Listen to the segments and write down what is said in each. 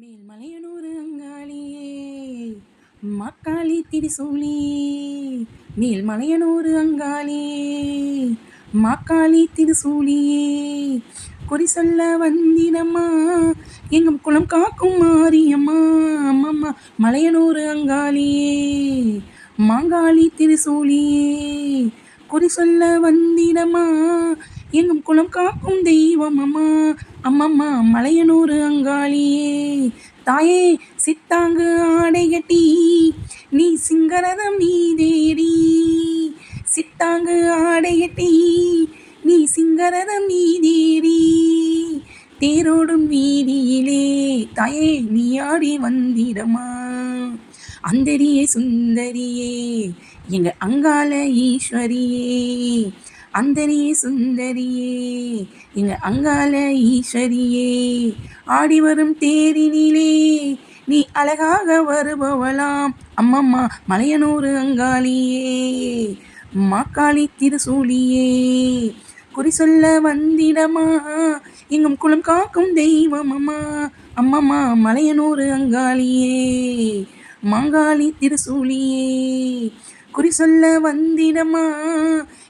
மேல்மலையனூர் அங்காளியே மக்காளி திரிசூலி. மேல்மலையனூர் அங்காளியே மக்காளி திருசூலியே. குறி சொல்ல வந்தினம்மா எங்கும் குளம் காக்கும் மாரியம்மா அம்மம்மா மலையனூர் அங்காளியே மாங்காளி திருசூலியே. குறி சொல்ல வந்திடம்மா எங்கும் குளம் காக்கும் தெய்வம் அம்மா அம்மம்மா மலையனூர் அங்காளியே. தாயே சித்தாங்கு ஆடையட்டி நீ சிங்கரதம் நீ தேடி. சித்தாங்கு ஆடையட்டி நீ சிங்கரதம் நீ தேடி. தேரோடும் வீதியிலே தாயே நீ ஆடி வந்திடமா. அந்தரியே சுந்தரியே எங்க அங்கால ஈஸ்வரியே. அந்தரியே சுந்தரியே எங்க அங்கால ஈஸ்வரியே ஆடி வரும் தேரினிலே நீ அழகாக வருபவளாம் அம்மம்மா மலையனூர் அங்காளியே மாக்காளி திருசூலியே. குறி சொல்ல வந்திடமா எங்கும் குளம் காக்கும் தெய்வம் அம்மா அம்மம்மா மலையனூர் அங்காளியே மாங்காளி திருசூலியே. குறி சொல்ல வந்திடமா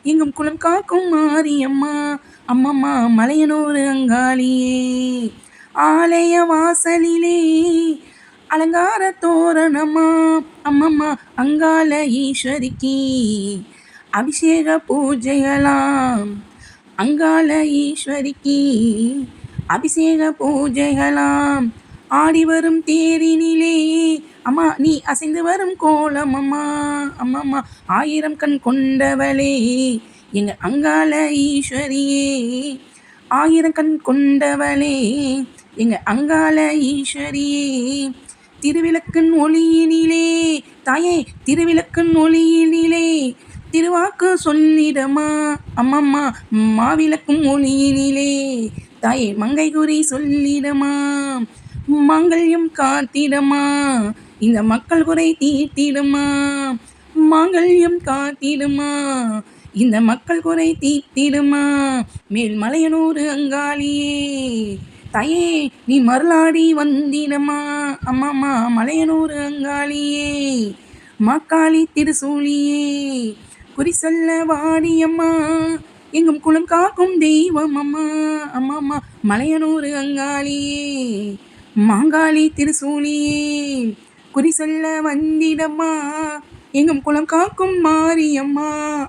எங்கும் குளம் காக்கும் மாரியம்மா. அம்மம்மா மலையனூர் அங்காளியே. ஆலய வாசலிலே அலங்கார தோரணம்மா. அம்மம்மா அங்கால ஈஸ்வரிக்கு. அபிஷேக பூஜைகளாம் அங்கால ஈஸ்வரிக்கு. அபிஷேக பூஜைகளாம் ஆடி வரும் தேரினிலே. அம்மா நீ அசைந்து வரும் கோலம் அம்மா அம்மா ஆயிரம் கண் கொண்டவளே. எங்க அங்கால ஈஸ்வரியே ஆயிரம் கண் கொண்டவளே. எங்க அங்கால ஈஸ்வரியே திருவிளக்கன் ஒளியினிலே தாயே திருவிளக்கன் ஒளியினிலே திருவாக்கு சொல்லிடமா அம்மம்மா மாவிளக்கும் ஒளியினிலே தாயே மங்கை குறி சொல்லிடமா. மாங்கல்யம் காத்திடமா? இந்த மக்கள் குறை தீர்த்திடுமா? மாங்கல்யம் காத்திடுமா? இந்த மக்கள் குறை தீர்த்திடுமா? மேல் மலையனூர் அங்காளியே தயே நீ மருளாடி வந்திடமா? அம்மாம்மா மலையனூர் அங்காளியே மாக்காளி திருசூலியே குறி சொல்ல வாடியம்மா எங்கும் குளம் காக்கும் தெய்வம் அம்மா. அம்மாம்மா மலையனூர் அங்காளியே மாங்காளி திருசூலியே குறி சொல்ல வந்திடம்மா. எங்கும் குளம் காக்கும் மாரியம்மா.